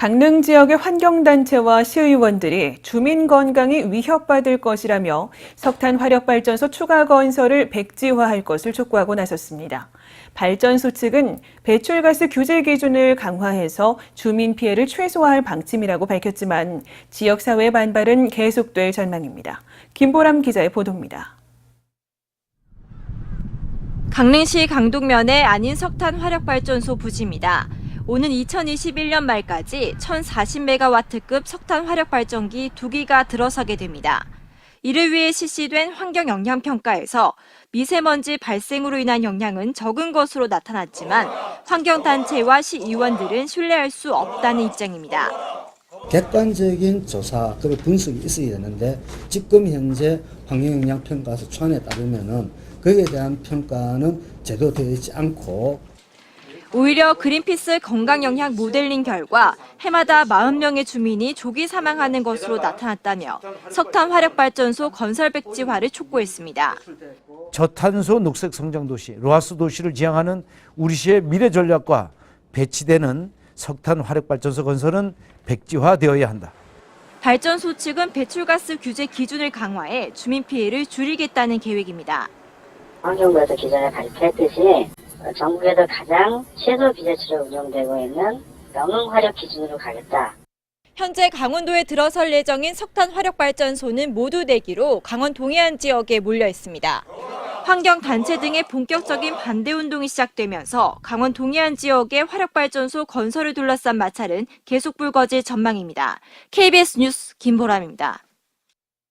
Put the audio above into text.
강릉 지역의 환경단체와 시의원들이 주민 건강이 위협받을 것이라며 석탄 화력발전소 추가 건설을 백지화할 것을 촉구하고 나섰습니다. 발전소 측은 배출가스 규제 기준을 강화해서 주민 피해를 최소화할 방침이라고 밝혔지만 지역사회의 반발은 계속될 전망입니다. 김보람 기자의 보도입니다. 강릉시 강동면의 안인 석탄 화력발전소 부지입니다. 오는 2021년 말까지 1040메가와트급 석탄 화력 발전기 두 기가 들어서게 됩니다. 이를 위해 실시된 환경 영향 평가에서 미세먼지 발생으로 인한 영향은 적은 것으로 나타났지만 환경 단체와 시의원들은 신뢰할 수 없다는 입장입니다. 객관적인 조사 그리고 분석이 있어야 되는데 지금 현재 환경 영향 평가서 초안에 따르면은 거기에 대한 평가는 제대로 되어 있지 않고 오히려 그린피스 건강영향 모델링 결과 해마다 40명의 주민이 조기 사망하는 것으로 나타났다며 석탄 화력 발전소 건설 백지화를 촉구했습니다. 저탄소 녹색 성장 도시, 로하스 도시를 지향하는 우리 시의 미래 전략과 배치되는 석탄 화력 발전소 건설은 백지화되어야 한다. 발전소 측은 배출가스 규제 기준을 강화해 주민 피해를 줄이겠다는 계획입부입니다. 환경부에서 기존에 발표했듯이 전국에서 가장 최소 비자치로 운영되고 있는 영흥 화력 기준으로 가겠다. 현재 강원도에 들어설 예정인 석탄 화력 발전소는 모두 대기로 강원 동해안 지역에 몰려 있습니다. 환경 단체 등의 본격적인 반대 운동이 시작되면서 강원 동해안 지역의 화력 발전소 건설을 둘러싼 마찰은 계속 불거질 전망입니다. KBS 뉴스 김보람입니다.